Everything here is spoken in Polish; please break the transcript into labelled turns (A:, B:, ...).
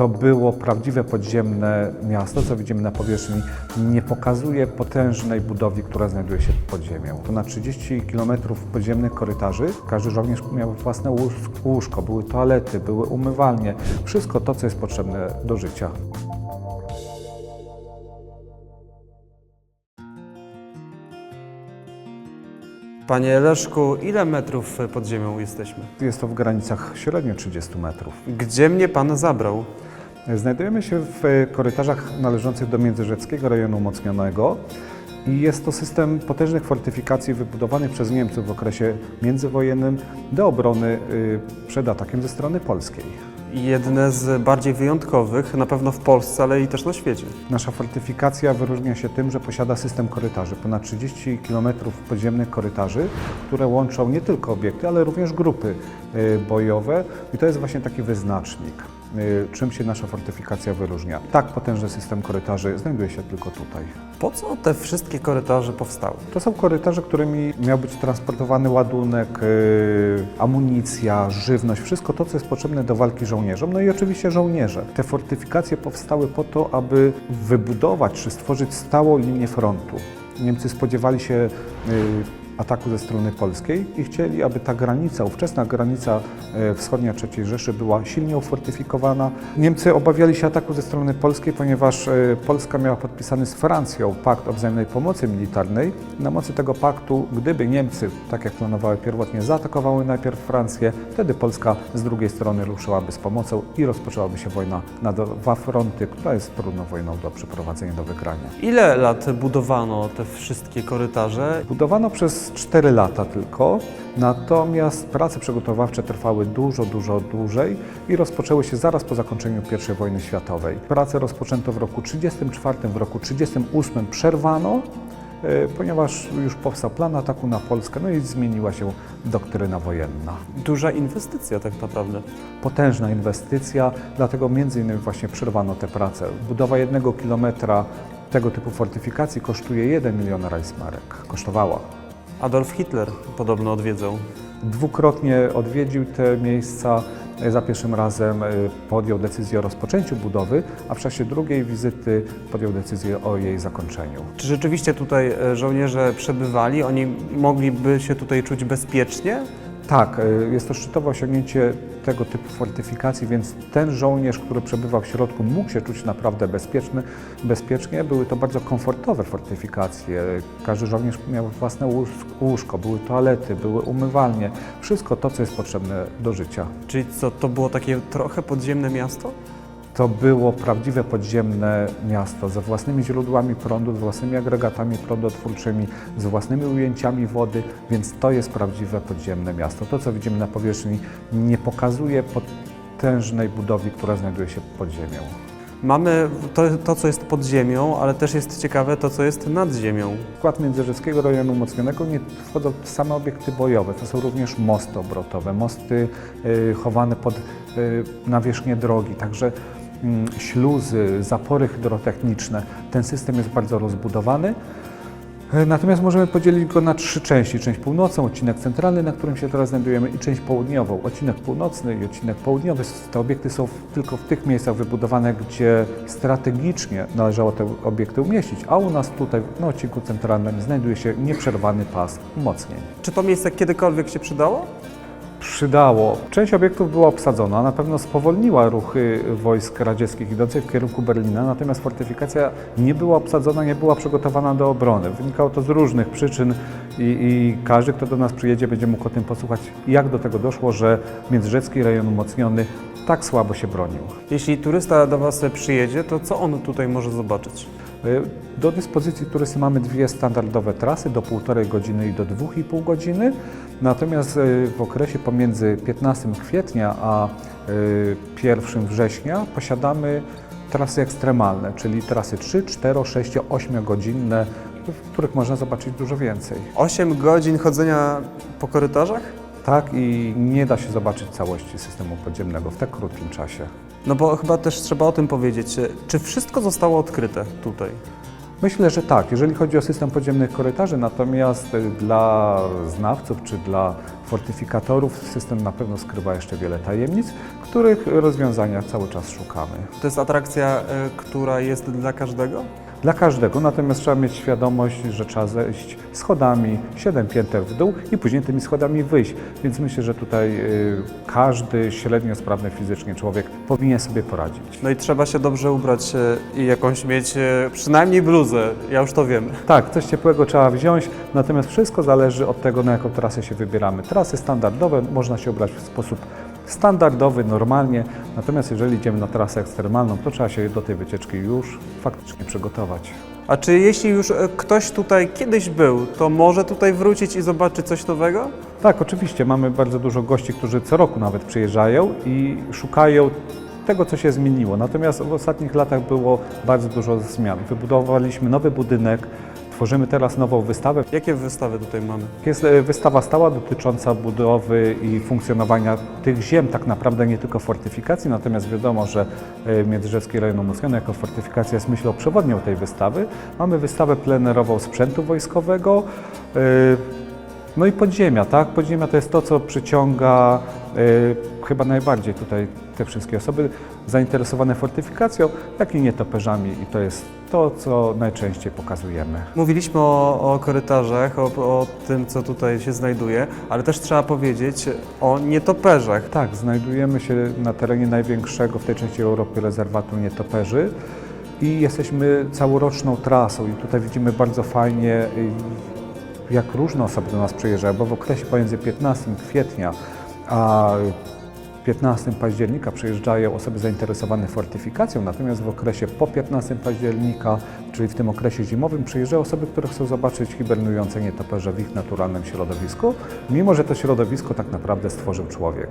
A: To było prawdziwe podziemne miasto, co widzimy na powierzchni. Nie pokazuje potężnej budowli, która znajduje się pod ziemią. Ponad 30 km podziemnych korytarzy. Każdy żołnierz miał własne łóż- łóżko, były toalety, były umywalnie. Wszystko to, co jest potrzebne do życia.
B: Panie Leszku, ile metrów pod ziemią jesteśmy?
A: Jest to w granicach średnio 30 metrów.
B: Gdzie mnie pan zabrał?
A: Znajdujemy się w e, korytarzach należących do Międzyrzeckiego Rejonu Umocnionego i jest to system potężnych fortyfikacji wybudowany przez Niemców w okresie międzywojennym do obrony y, przed atakiem ze strony polskiej.
B: Jedne z bardziej wyjątkowych, na pewno w Polsce, ale i też na świecie.
A: Nasza fortyfikacja wyróżnia się tym, że posiada system korytarzy, ponad 30 km podziemnych korytarzy, które łączą nie tylko obiekty, ale również grupy y, bojowe i to jest właśnie taki wyznacznik, czym się nasza fortyfikacja wyróżnia. Tak potężny system korytarzy znajduje się tylko tutaj.
B: Po co te wszystkie korytarze powstały?
A: To są korytarze, którymi miał być transportowany ładunek, y, amunicja, żywność, wszystko to, co jest potrzebne do walki żołnierzom, no i oczywiście żołnierze. Te fortyfikacje powstały po to, aby wybudować czy stworzyć stałą linię frontu. Niemcy spodziewali się y, ataku ze strony polskiej i chcieli, aby ta granica, ówczesna granica e, wschodnia III Rzeszy była silnie ufortyfikowana. Niemcy obawiali się ataku ze strony polskiej, ponieważ e, Polska miała podpisany z Francją pakt o wzajemnej pomocy militarnej. Na mocy tego paktu, gdyby Niemcy, tak jak planowały pierwotnie, zaatakowały najpierw Francję, wtedy Polska z drugiej strony ruszyłaby z pomocą i rozpoczęłaby się wojna na dwa fronty, która jest trudną wojną do przeprowadzenia, do wygrania.
B: Ile lat budowano te wszystkie korytarze?
A: Budowano przez 4 lata tylko, natomiast prace przygotowawcze trwały dużo, dużo dłużej i rozpoczęły się zaraz po zakończeniu I wojny światowej. Prace rozpoczęto w roku 1934, w roku 1938 przerwano, e, ponieważ już powstał plan ataku na Polskę, no i zmieniła się doktryna wojenna.
B: Duża inwestycja tak naprawdę.
A: Potężna inwestycja, dlatego między innymi właśnie przerwano te prace. Budowa jednego kilometra tego typu fortyfikacji kosztuje 1 milion Reichsmarek. Kosztowała.
B: Adolf Hitler podobno odwiedzał.
A: Dwukrotnie odwiedził te miejsca. Za pierwszym razem y, podjął decyzję o rozpoczęciu budowy, a w czasie drugiej wizyty podjął decyzję o jej zakończeniu.
B: Czy rzeczywiście tutaj e, żołnierze przebywali? Oni mogliby się tutaj czuć bezpiecznie?
A: Tak, y, jest to szczytowe osiągnięcie tego typu fortyfikacji, więc ten żołnierz, który przebywał w środku, mógł się czuć naprawdę bezpieczny, bezpiecznie. Były to bardzo komfortowe fortyfikacje. Każdy żołnierz miał własne łóż- łóżko, były toalety, były umywalnie. Wszystko to, co jest potrzebne do życia.
B: Czyli co, to było takie trochę podziemne miasto?
A: To było prawdziwe podziemne miasto ze własnymi źródłami prądu, z własnymi agregatami prądotwórczymi, z własnymi ujęciami wody, więc to jest prawdziwe podziemne miasto. To, co widzimy na powierzchni, nie pokazuje potężnej budowli, która znajduje się pod ziemią.
B: Mamy to, to, co jest pod ziemią, ale też jest ciekawe to, co jest nad ziemią.
A: W skład Międzyrzeckiego Rejonu Umocnionego nie wchodzą same obiekty bojowe, to są również mosty obrotowe, mosty y, chowane pod y, nawierzchnię drogi, także śluzy, zapory hydrotechniczne. Ten system jest bardzo rozbudowany. E, Natomiast możemy podzielić go na trzy części. Część północną, odcinek centralny, na którym się teraz znajdujemy i część południową. Odcinek północny i odcinek południowy. Te obiekty są tylko w tych miejscach wybudowane, gdzie strategicznie należało te obiekty umieścić, a u nas tutaj na odcinku centralnym znajduje się nieprzerwany pas umocnień.
B: Czy to miejsce kiedykolwiek się przydało?
A: Przydało. Część obiektów była obsadzona, na pewno spowolniła ruchy wojsk radzieckich idących w kierunku Berlina, natomiast fortyfikacja nie była obsadzona, nie była przygotowana do obrony. Wynikało to z różnych przyczyn i, i każdy, kto do nas przyjedzie, będzie mógł o tym posłuchać, jak do tego doszło, że Międzyrzecki rejon umocniony tak słabo się bronił.
B: Jeśli turysta do Was przyjedzie, to co on tutaj może zobaczyć?
A: Y, Do dyspozycji turysty mamy dwie standardowe trasy do 1,5 godziny i do 2,5 godziny. Natomiast y, w okresie pomiędzy 15 kwietnia a y, 1 września posiadamy trasy ekstremalne, czyli trasy 3, 4, 6, 8 godzinne, w których można zobaczyć dużo więcej.
B: 8 godzin chodzenia po korytarzach?
A: Tak i nie da się zobaczyć całości systemu podziemnego w tak krótkim czasie.
B: No bo chyba też trzeba o tym powiedzieć. Czy wszystko zostało odkryte tutaj?
A: Myślę, że tak, jeżeli chodzi o system podziemnych korytarzy, natomiast dla znawców czy dla fortyfikatorów system na pewno skrywa jeszcze wiele tajemnic, których rozwiązania cały czas szukamy.
B: To jest atrakcja, e, która jest dla każdego?
A: Dla każdego, natomiast trzeba mieć świadomość, że trzeba zejść schodami 7 pięter w dół i później tymi schodami wyjść. Więc myślę, że tutaj y, każdy średnio sprawny fizycznie człowiek powinien sobie poradzić.
B: No i trzeba się dobrze ubrać e, i jakąś mieć e, przynajmniej bluzę, ja już to wiem.
A: Tak, coś ciepłego trzeba wziąć, natomiast wszystko zależy od tego, na jaką trasę się wybieramy. Trasy standardowe można się ubrać w sposób standardowy, normalnie, natomiast jeżeli idziemy na trasę ekstremalną, to trzeba się do tej wycieczki już faktycznie przygotować.
B: A czy jeśli już e, ktoś tutaj kiedyś był, to może tutaj wrócić i zobaczyć coś nowego?
A: Tak, oczywiście, mamy bardzo dużo gości, którzy co roku nawet przyjeżdżają i szukają tego, co się zmieniło. Natomiast w ostatnich latach było bardzo dużo zmian. Wybudowaliśmy nowy budynek, tworzymy teraz nową wystawę.
B: Jakie wystawy tutaj mamy?
A: Jest e, wystawa stała dotycząca budowy i funkcjonowania tych ziem, tak naprawdę nie tylko fortyfikacji, natomiast wiadomo, że e, Międzyrzecki Rejon Umocniony jako fortyfikacja jest myślą przewodnią tej wystawy. Mamy wystawę plenerową sprzętu wojskowego, e, no i podziemia, tak? Podziemia to jest to, co przyciąga chyba najbardziej tutaj te wszystkie osoby zainteresowane fortyfikacją, jak i nietoperzami i to jest to, co najczęściej pokazujemy.
B: Mówiliśmy o, o korytarzach, o, o tym, co tutaj się znajduje, ale też trzeba powiedzieć o nietoperzach.
A: Tak, znajdujemy się na terenie największego w tej części Europy rezerwatu nietoperzy i jesteśmy całoroczną trasą i tutaj widzimy bardzo fajnie jak różne osoby do nas przyjeżdżają, bo w okresie pomiędzy 15 kwietnia a 15 października przyjeżdżają osoby zainteresowane fortyfikacją, natomiast w okresie po 15 października, czyli w tym okresie zimowym, przyjeżdżają osoby, które chcą zobaczyć hibernujące nietoperze w ich naturalnym środowisku, mimo że to środowisko tak naprawdę stworzył człowiek.